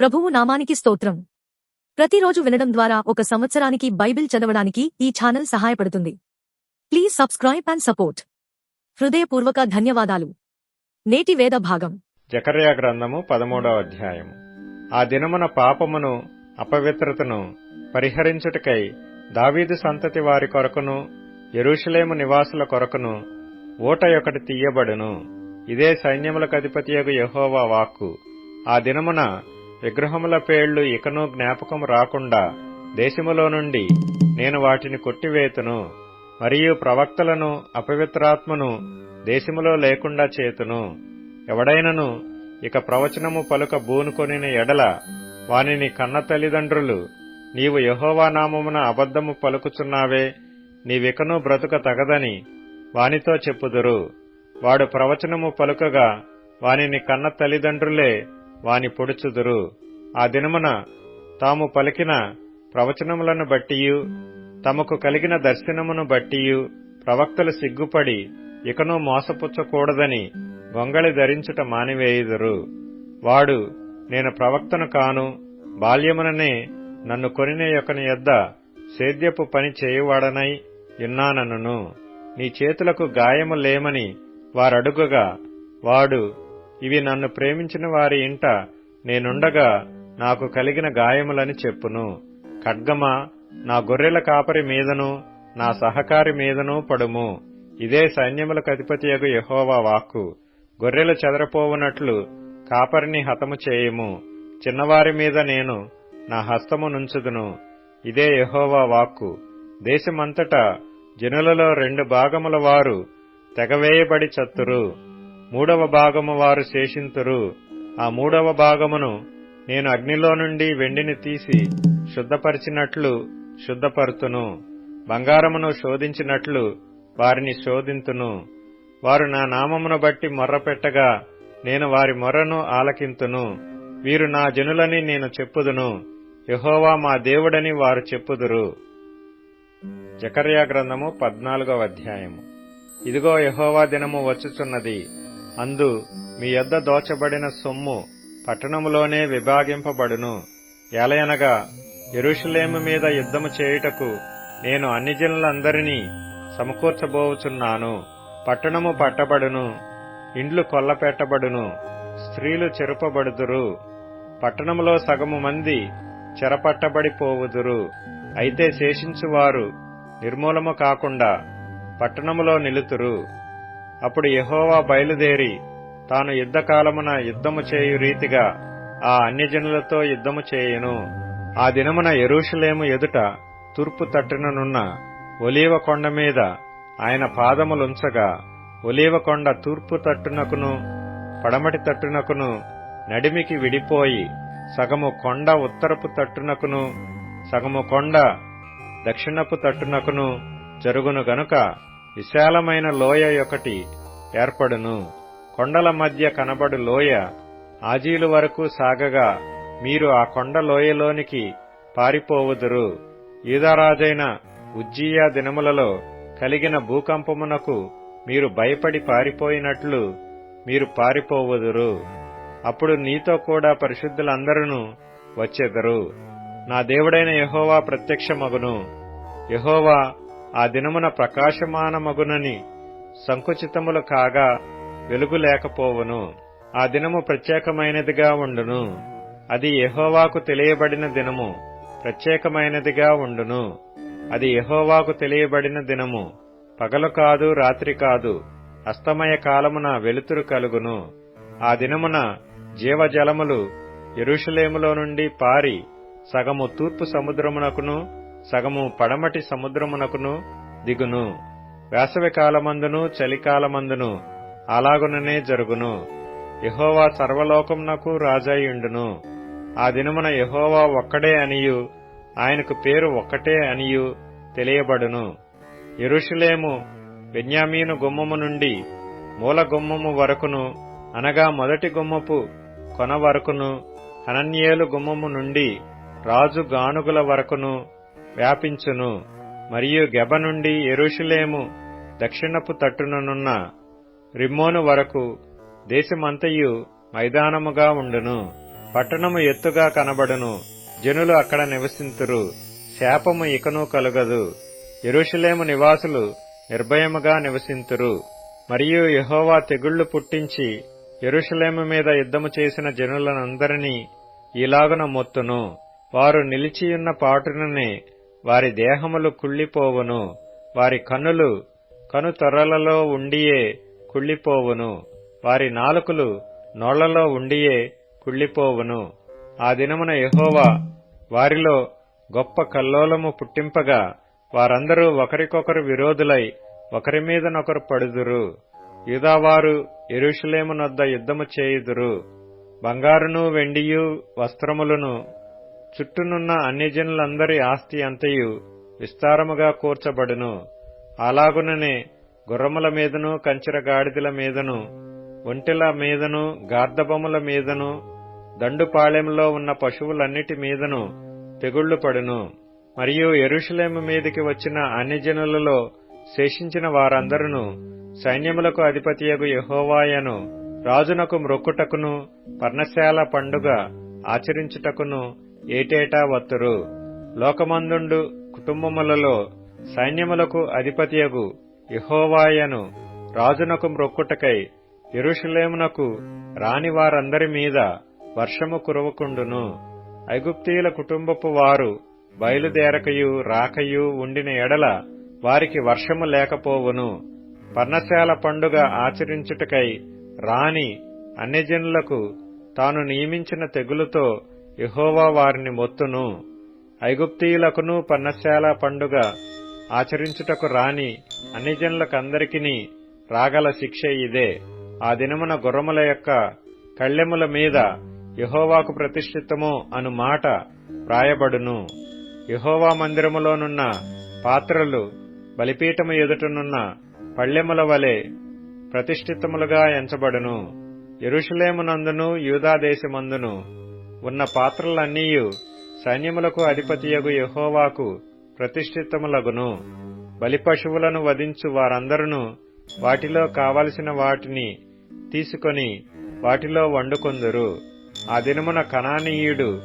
ప్రభువు నామానికి స్తోత్రం. ప్రతిరోజు వినడం ద్వారా ఒక సంవత్సరానికి బైబిల్ చదవడానికి ఈ ఛానల్ సహాయపడుతుంది. Please subscribe and support. హృదయపూర్వక ధన్యవాదాలు. నేటి వేద భాగం. జకర్యా గ్రంథము పదమూడవ అధ్యాయం ఆ దినమున పాపమును అపవిత్రతను పరిహరించుటకై దావీదు సంతతి వారి కొరకును ఎరుషలేము నివాసుల కొరకును ఓట ఒకటి తీయబడును. ఇదే సైన్యములకు అధిపతియగు యెహోవా వాక్కు. ఆ దినమున విగ్రహముల పేళ్ళు ఇకను జ్ఞాపకం రాకుండా దేశములో నుండి నేను వాటిని కొట్టివేతును మరియు ప్రవక్తలను అపవిత్రాత్మను దేశములో లేకుండా చేతును. ఎవడైనను ఇక ప్రవచనము పలుక బూనుకొనిన ఎడల వానిని కన్న తల్లిదండ్రులు నీవు యహోవా నామమున అబద్ధము పలుకుచున్నావే నీవికను బ్రతుక తగదని వానితో చెప్పుదురు. వాడు ప్రవచనము పలుకగా వానిని కన్న తల్లిదండ్రులే వాని పొడుచుదురు. ఆ దినమున తాము పలికిన ప్రవచనములను బట్టియు తమకు కలిగిన దర్శనమును బట్టియు ప్రవక్తలు సిగ్గుపడి ఇకనూ మోసపుచ్చకూడదని గొంగళి ధరించుట మానివేయుదురు. వాడు నేను ప్రవక్తను కాను బాల్యముననే నన్ను కొనిన యొక్కని యొద్ద సేద్యపు పని చేయువాడనై ఉన్నానను నీ చేతులకు గాయము లేమని వారడుగగా వాడు ఇవి నన్ను ప్రేమించిన వారి ఇంట నేనుండగా నాకు కలిగిన గాయములని చెప్పును. ఖడ్గమా నా గొర్రెల కాపరి మీదను నా సహకారి మీదను పడుము. ఇదే సైన్యముల అధిపతియగు యహోవా వాక్కు. గొర్రెలు చెదరపోవునట్లు కాపరిని హతము చేయుము. చిన్నవారి మీద నేను నా హస్తము నుంచుదును. ఇదే యహోవా వాక్కు. దేశమంతటా జనులలో రెండు భాగముల వారు తెగవేయబడి చత్తురు. మూడవ భాగము వారు శేషింతురు. ఆ మూడవ భాగమును నేను అగ్నిలో నుండి వెండిని తీసి శుద్ధపరిచినట్లు శుద్ధపరుతును. బంగారమును శోధించినట్లు వారిని శోధింతును. వారు నా నామమును బట్టి మొర్రపెట్టగా నేను వారి మొర్రను ఆలకింతును. వీరు నా జనులని నేను చెప్పుదును. యహోవా మా దేవుడని వారు చెప్పుదురు. జకర్యా గ్రంథము పద్నాలుగవ అధ్యాయము. ఇదిగో యహోవా దినము వచ్చుచున్నది. అందు మీ యొద్ద దోచబడిన సొమ్ము పట్టణములోనే విభాగింపబడును. ఎలయనగా ఎరుషులేము మీద యుద్ధము చేయుటకు నేను అన్ని జనులందరినీ సమకూర్చబోవుచున్నాను పట్టణము పట్టబడును ఇండ్లు కొల్లపెట్టబడును స్త్రీలు చెరుపబడుదురు. పట్టణములో సగము మంది చెరపట్టబడిపోవుదురు. అయితే శేషించువారు నిర్మూలము కాకుండా పట్టణములో నిలుతురు. అప్పుడు యహోవా బయలుదేరి తాను యుద్ధకాలమున యుద్ధము చేయు రీతిగా ఆ అన్యజనులతో యుద్ధము చేయును. ఆ దినమున ఎరుషలేము ఎదుట తూర్పు తట్టుననున్న ఒలీవ కొండ మీద ఆయన పాదములుంచగా ఒలీవ కొండ తూర్పు తట్టునకును పడమటి తట్టునకును నడిమికి విడిపోయి సగము కొండ ఉత్తరపు తట్టునకును సగము కొండ దక్షిణపు తట్టునకును జరుగును గనుక విశాలమైన లోయ ఒకటి ఏర్పడును. కొండల మధ్య కనబడు లోయ ఆజీలు వరకు సాగగా మీరు ఆ కొండ లోయలోనికి పారిపోవుదురు. ఈదారాజైన ఉజ్జీయా దినములలో కలిగిన భూకంపమునకు మీరు భయపడి పారిపోయినట్లు మీరు పారిపోవుదురు. అప్పుడు నీతో కూడా పరిశుద్ధులందరూ వచ్చెదరు. నా దేవుడైన యహోవా ప్రత్యక్షమగును. యహోవా ఆ దినమున ప్రకాశమానమగునని సంకుచితములు కాగా వెలుగు లేకపోవును. ఆ దినము ప్రత్యేకమైనదిగా ఉండును. అది యహోవాకు తెలియబడిన దినము ప్రత్యేకమైనదిగా ఉండును. అది యహోవాకు తెలియబడిన దినము పగలు కాదు రాత్రి కాదు అస్తమయ కాలమున వెలుతురు కలుగును. ఆ దినమున జీవజలములు ఎరుషలేములో నుండి పారి సగము తూర్పు సముద్రమునకును సగము పడమటి సముద్రమునకును దిగును. వేసవికాలమందును చలికాలమందును అలాగుననే జరుగును. యహోవా సర్వలోకమునకు రాజాయుండును. ఆ దినమున యహోవా ఒక్కడే అనియు ఆయనకు పేరు ఒక్కటే అనియు తెలియబడును. ఎరుషులేము బెన్యామీను గుమ్మము నుండి మూల గుమ్మము వరకును అనగా మొదటి గుమ్మపు కొన వరకును హనన్యేలు గుమ్మము నుండి రాజు గానుగుల వరకును వ్యాపించును. మరియు గెబ నుండి ఎరుషులేము దక్షిణపు తట్టుననున్న రిమ్మోను వరకు దేశమంతయు మైదానముగా ఉండును. పట్టణము ఎత్తుగా కనబడును. జనులు అక్కడ నివసింతురు. శాపము ఇకను కలుగదు. ఎరుషులేము నివాసులు నిర్భయముగా నివసింతురు. మరియు యహోవా తెగుళ్ళు పుట్టించి ఎరుషలేము మీద యుద్ధము చేసిన జనులనందరినీ ఇలాగున మొత్తును. వారు నిలిచియున్న పాటుననే వారి దేహములు కుళ్ళిపోవును. వారి కన్నులు కను ఉండియే కుళ్ళిపోవును. వారి నాలుకలు నోళ్ళలో ఉండియే కుళ్ళిపోవును. ఆ దినమున యహోవా వారిలో గొప్ప కల్లోలము పుట్టింపగా వారందరూ ఒకరికొకరు విరోధులై ఒకరి మీదనొకరు పడుదురు. యూదావారు ఎరుషులేమునొద్ద యుద్ధము చేయుదురు. బంగారును వెండియు వస్త్రములను చుట్టూనున్న అన్యజనులందరి ఆస్తి అంతయు విస్తారముగా కూర్చబడును. అలాగుననే గుర్రముల మీదను కంచెర గాడిదల మీదను ఒంటెల మీదను గార్ధబొమ్మల మీదను దండుపాళెంలో ఉన్న పశువులన్నిటి మీదను తెగుళ్ళు పడును. మరియు ఎరుషులేము మీదికి వచ్చిన అన్యజనులలో శేషించిన వారందరూ సైన్యములకు అధిపతియగు యహోవాయను రాజునకు మ్రొక్కుటకును పర్ణశాల పండుగ ఆచరించుటకును ఏటేటా వత్తురు లోకమందుండు కుటుంబములలో సైన్యములకు అధిపతియగు యహోవాయను రాజునకు మ్రొక్కుటకై ఎరుషలేమునకు రాని వారందరి మీద వర్షము కురవకుండును. ఐగుప్తీయుల కుటుంబపు వారు బయలుదేరకయు రాకయు ఉండిన ఎడల వారికి వర్షము లేకపోవును. పర్ణశాల పండుగ ఆచరించుటకై రాని అన్యజనులకు తాను నియమించిన తెగులుతో యహోవా వారిని మొత్తును. ఐగుప్తీయులకును పన్నశాల పండుగ ఆచరించుటకు రాని అన్నిజనులకందరికీ రాగల శిక్ష ఇదే. ఆ దినమున గుర్రముల యొక్క కళ్ళెముల మీద యహోవాకు ప్రతిష్ఠితము అను మాట వ్రాయబడును. యహోవా మందిరములోనున్న పాత్రలు బలిపీఠము ఎదుటనున్న పళ్ళెముల వలె ప్రతిష్ఠితములుగా ఎంచబడును. ఎరుషులేమునందును యూదాదేశమందును. ఉన్న పాత్రలన్నీయు సైన్యములకు అధిపతియగు యహోవాకు ప్రతిష్ఠితములగును. బలిపశువులను వధించు వారందరూ వాటిలో కావలసిన వాటిని తీసుకొని వాటిలో వండుకొందురు. ఆ దినమున కణానీయుడు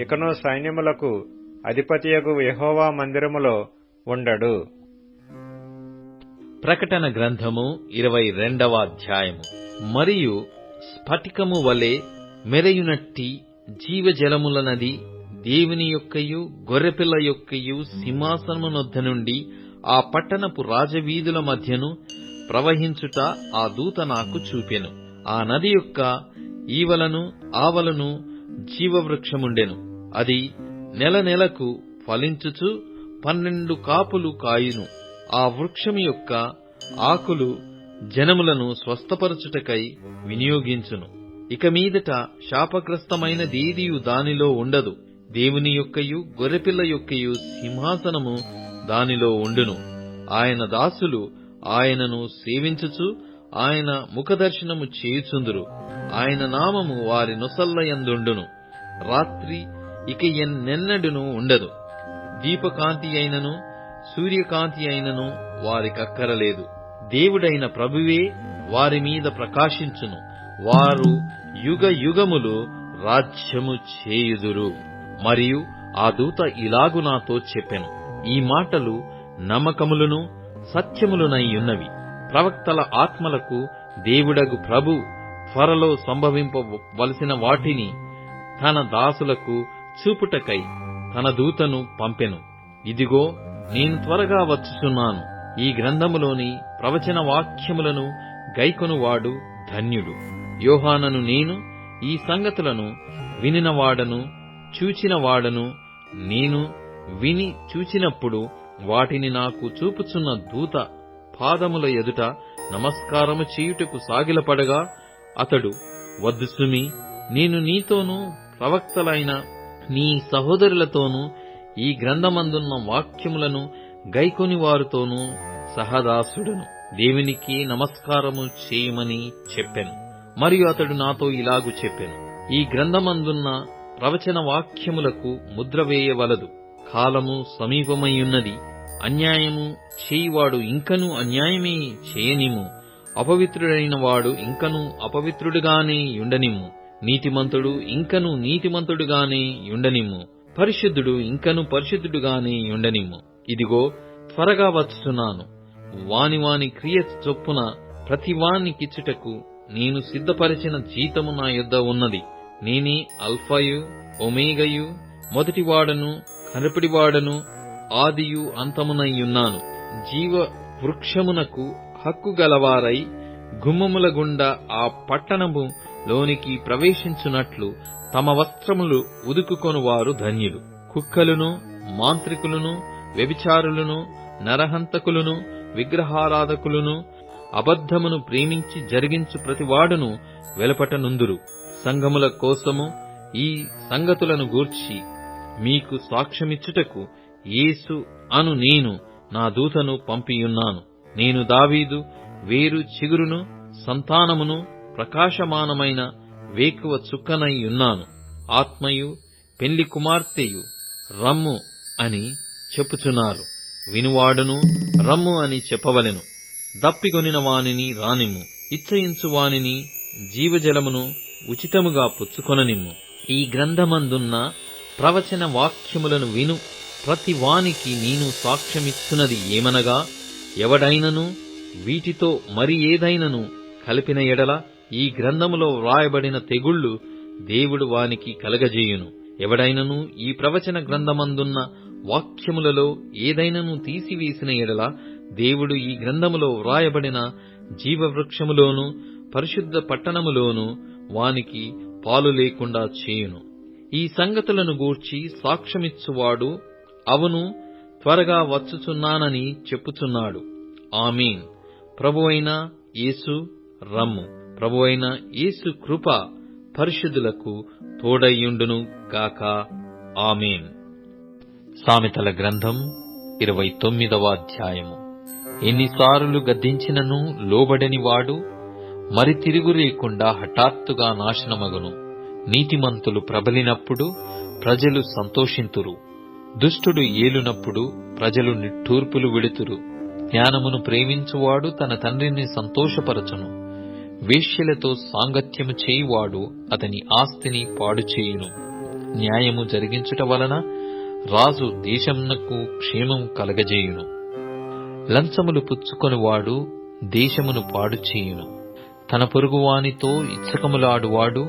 ఇకను సైన్యములకు అధిపతియగు యహోవా మందిరములో ఉండడు. ప్రకటన గ్రంథము ఇరవై రెండవ అధ్యాయము. మరియు స్ఫటికము వలె మెరయునట్టి జీవజలముల నది దేవుని యొక్కయు గొర్రెపిల్ల యొక్కయు సింహాసనమునొద్ద నుండి ఆ పట్టణపు రాజవీధుల మధ్యను ప్రవహించుట ఆ దూత నాకు చూపెను. ఆ నది యొక్క ఈవలను ఆవలను జీవవృక్షముండెను. అది నెల నెలకు ఫలించుచు పన్నెండు కాపులు కాయును. ఆ వృక్షము యొక్క ఆకులు జనములను స్వస్థపరచుటకై వినియోగించును. ఇక మీదట శాపగ్రస్తమైన దేదియు దానిలో ఉండదు. దేవుని యొక్కయు గొర్రెపిల్ల యొక్కయు సింహాసనము దానిలో ఉండును. ఆయన దాసులు ఆయనను సేవించుచు ఆయన ముఖదర్శనము చేయుచుందురు. ఆయన నామము వారి నొసల్లయందుండును రాత్రి ఇక ఎన్నెన్నడును ఉండదు. దీపకాంతి అయినను సూర్యకాంతి అయినను వారికక్కరలేదు. దేవుడైన ప్రభువే వారి మీద ప్రకాశించును. వారు యుగ యుగములు రాజ్యము చేయుదురు. మరియు ఆ దూత ఇలాగు నాతో చెప్పెను. ఈ మాటలు నమ్మకములను సత్యములునయ్యున్నవి ప్రవక్తల ఆత్మలకు దేవుడగు ప్రభు త్వరలో సంభవింపవలసిన వాటిని తన దాసులకు చూపుటకై తన దూతను పంపెను. ఇదిగో నేను త్వరగా వచ్చుచున్నాను. ఈ గ్రంథములోని ప్రవచన వాక్యములను గైకొనువాడు ధన్యుడు. యోహానను నేను ఈ సంగతులను వినినవాడను చూచినవాడను నేను విని చూచినప్పుడు వాటిని నాకు చూపుచున్న దూత పాదముల ఎదుట నమస్కారము చేయుటకు సాగిలపడగా అతడు వద్దు సుమి నేను నీతోనూ ప్రవక్తలైన నీ సహోదరులతోనూ ఈ గ్రంథమందున్న వాక్యములను గైకొని వారితోనూ సహదాసుడను. దేవునికి నమస్కారము చేయమని చెప్పాను. మరియు అతడు నాతో ఇలాగు చెప్పెను. ఈ గ్రంథమందున్న ప్రవచన వాక్యములకు ముద్ర వేయవలదు. కాలము సమీపమయ్యున్నది అన్యాయము చేయివాడు ఇంకను అన్యాయమే చేయనిము అపవిత్రుడైన వాడు ఇంకను అపవిత్రుడుగానే యుండనిమ్ము. నీతిమంతుడు ఇంకను నీతిమంతుడుగానే యుండనిమ్ము. పరిశుద్ధుడు ఇంకను పరిశుద్ధుడుగానే యుండనిమ్ము. ఇదిగో త్వరగా వచ్చుచున్నాను. వాని వాని క్రియ చొప్పున ప్రతి వానికిచ్చుటకు నేను సిద్ధపరిచిన జీతము నా యొద్ద ఉన్నది. నేనే అల్ఫాయు ఒమేగయు మొదటివాడను కనపడివాడను ఆదియు అంతమునయ్యున్నాను జీవ వృక్షమునకు హక్కు గలవారై గుమ్మముల గుండా ఆ పట్టణము లోనికి ప్రవేశించున్నట్లు తమ వస్త్రములు ఉదుకుకొనువారు ధన్యులు. కుక్కలును మాంత్రికులను వ్యభిచారులను నరహంతకులను విగ్రహారాధకులను అబద్ధమును ప్రేమించి జరిగించు ప్రతివాడును వెలపటనుందురు. సంఘముల కోసము ఈ సంగతులను గూర్చి మీకు సాక్ష్యమిచ్చుటకు యేసు అను నేను నా దూతను పంపియున్నాను. నేను దావీదు వేరు చిగురును సంతానమును ప్రకాశమానమైన వేకువ చుక్కనై ఉన్నాను. ఆత్మయు పెళ్ళి కుమార్తెయు రమ్ము అని చెప్పుచున్నారు. వినువాడును రమ్ము అని చెప్పవలెను. దప్పికొనిన వానిని రానిమ్ము. ఇచ్చయించు వానిని జీవజలమును ఉచితముగా పుచ్చుకొననిమ్ము. ఈ గ్రంథమందున్న ప్రవచన వాక్యములను విను. ప్రతి వానికి నేను సాక్ష్యమిచ్చున్నది ఏమనగా ఎవడైనను వీటితో మరి ఏదైనను కలిపిన ఎడల ఈ గ్రంథములో వ్రాయబడిన తెగుళ్ళు దేవుడు వానికి కలగజేయును. ఎవడైనను ఈ ప్రవచన గ్రంథమందున్న వాక్యములలో ఏదైనను తీసివేసిన ఎడల దేవుడు ఈ గ్రంథములో వ్రాయబడిన జీవవృక్షములోను పరిశుద్ధ పట్టణములోను వానికి పాలు లేకుండా చేయును. ఈ సంగతులను గూర్చి సాక్ష్యమిచ్చువాడు అవును త్వరగా వచ్చుచున్నానని చెప్పుచున్నాడు. ఆమీన్. ప్రభువైన యేసు రమ్ము. ప్రభువైన యేసు కృప పరిశుద్ధులకు తోడయ్యుండును గాక. ఆమీన్. సామెతల గ్రంథం ఇరవై తొమ్మిదవ అధ్యాయము. ఎన్నిసార్లు గద్దించినను లోబడని వాడు మరి తిరుగు లేకుండా హఠాత్తుగా నాశనమగును. నీతిమంతులు ప్రబలినప్పుడు ప్రజలు సంతోషింతురు. దుష్టుడు ఏలునప్పుడు ప్రజలు నిట్టూర్పులు విడుతురు. జ్ఞానమును ప్రేమించువాడు తన తండ్రిని సంతోషపరచును. వేష్యలతో సాంగత్యము చేయువాడు అతని ఆస్తిని పాడు చేయును న్యాయము జరిగించుట వలన రాజు దేశమునకు క్షేమం కలగజేయును. లంచములు పుచ్చుకొనివాడు దేశమును పాడు చేయును తన పొరుగువానితో ఇచ్చకములాడువాడు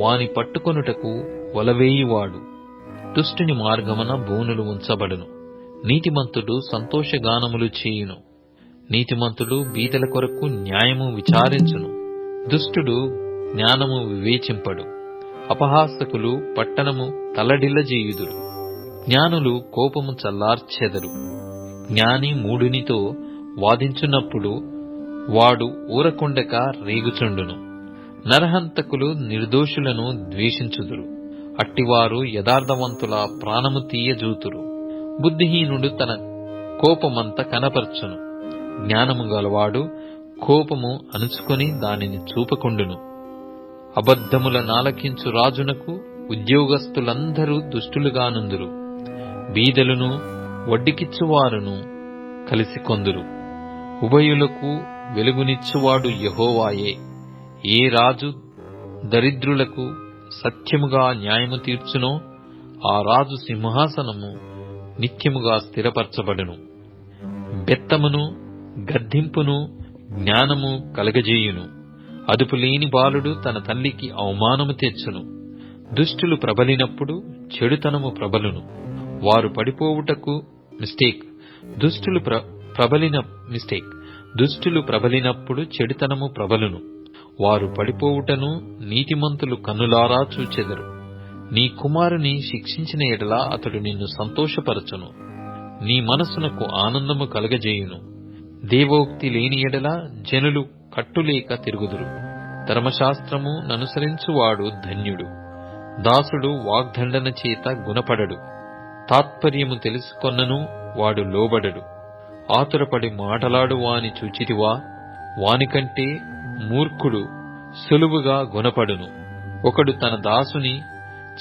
వాని పట్టుకొనుటకు వలవేయువాడు. దుష్టుని మార్గమున బోనులు ఉంచబడును. నీతిమంతుడు సంతోషగానములు చేయును. నీతిమంతుడు బీదల కొరకు న్యాయము విచారించును. దుష్టుడు జ్ఞానము వివేచింపడు. అపహాసకులు పట్టణము తలడిల్లజేయుదురు. జ్ఞానులు కోపము చల్లార్చెదరు. జ్ఞాని మూడునితో వాదించున్నప్పుడు వాడు ఊరకుండక రేగుచుండును. నరహంతకులు నిర్దోషులను ద్వేషించుదురు. అట్టివారు యథార్థవంతుల ప్రాణము తీయజూతురు. బుద్ధిహీనుడు తన కోపమంత కనపరచును. జ్ఞానము గలవాడు కోపము అణుచుకొని దానిని చూపకుండును. అబద్ధముల నాలకించు రాజునకు ఉద్యోగస్తులందరూ దుష్టులుగానుందురు. బీదలను వడ్డికిచ్చువారును కలిసి కొందురు. ఉభయులకు వెలుగునిచ్చువాడు యహోవాయే. ఏ రాజు దరిద్రులకు సత్యముగా న్యాయము తీర్చునో ఆ రాజు సింహాసనము నిత్యముగా స్థిరపరచబడును. బెత్తమును గద్దింపును జ్ఞానము కలగజేయును. అదుపులేని బాలుడు తన తల్లికి అవమానము తెచ్చును. దుష్టులు ప్రబలినప్పుడు చెడుతనము ప్రబలును. వారు పడిపోవుటకు మిస్టేక్. దుష్టులు ప్ర ప్రబలిన మిస్టేక్. దుష్టులు ప్రబలినప్పుడు చెడుతనము ప్రబలును. వారు పడిపోవుటను నీతిమంతులు కన్నులారా చూచెదరు. నీ కుమారుని శిక్షించిన ఎడల అతడు నిన్ను సంతోషపరచును. నీ మనస్సునకు ఆనందము కలగజేయును. దేవోక్తి లేని ఎడల జనులు కట్టులేక తిరుగుదురు. ధర్మశాస్త్రము ననుసరించువాడు ధన్యుడు. దాసుడు వాగ్దండన చేత గుణపడడు. తాత్పర్యము తెలుసుకొన్నను వాడు లోబడడు. ఆతురపడి మాటలాడు వాని చూచితివా? వానికంటే మూర్ఖుడు సులువుగా గుణపడును. ఒకడు తన దాసుని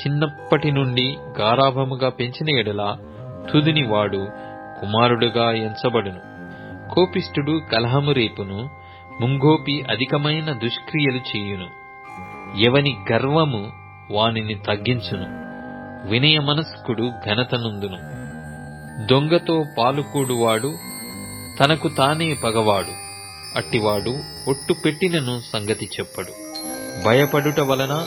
చిన్నప్పటి నుండి గారాభముగా పెంచిన ఎడలా తుదిని వాడు కుమారుడుగా ఎంచబడును. కోపిష్ఠుడు కలహము రేపును ముంగోపి అధికమైన దుష్క్రియలు చేయును. ఎవని గర్వము వానిని తగ్గించును. వినయమనస్కుడు ఘనతనుందును. దొంగతో పాలుకూడువాడు తనకు తానే పగవాడు అట్టివాడు ఒట్టు పెట్టినను సంగతి చెప్పడు. భయపడుట వలన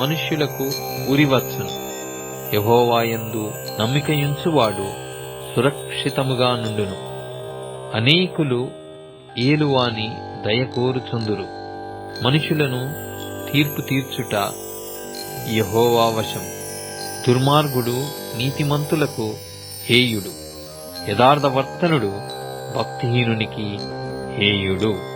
మనుష్యులకు ఉరివచ్చును. యహోవాయందు నమ్మికయుంచువాడు సురక్షితముగా నుండును. అనేకులు ఏలువాని దయకోరుచుందురు మనుషులను తీర్పు తీర్చుట యహోవావశం దుర్మార్గుడు నీతిమంతులకు హేయుడు. యథార్థవర్తనుడు భక్తిహీనునికి హేయుడు.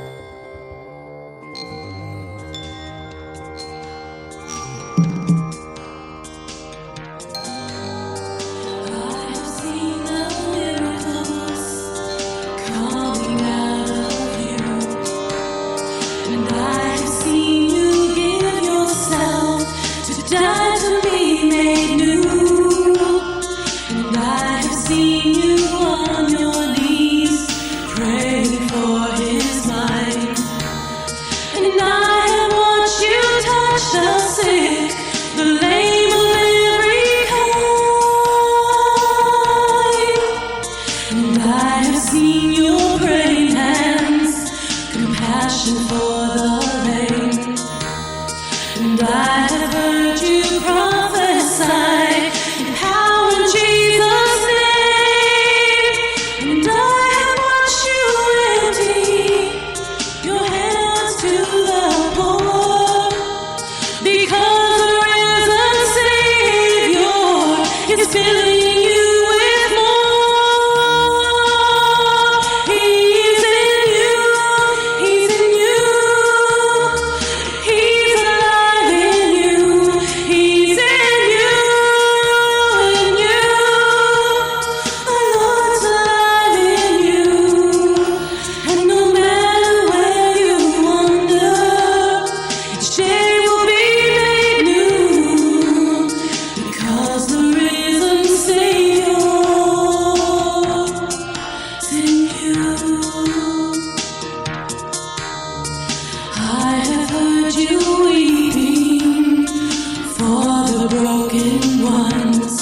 broken ones,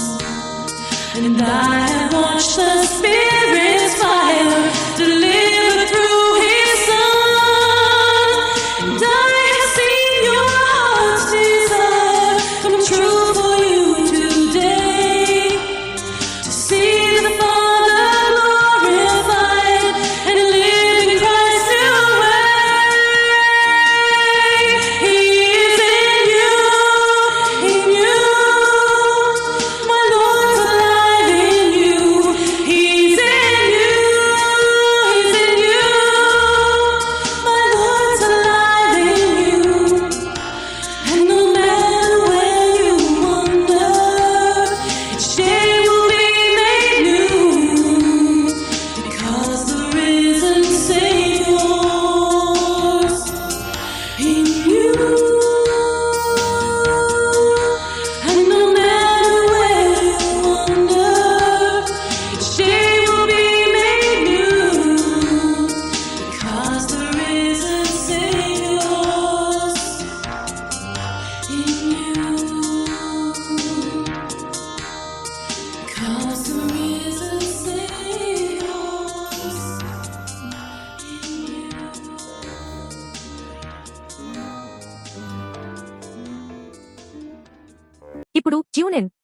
and I have watched the spirit.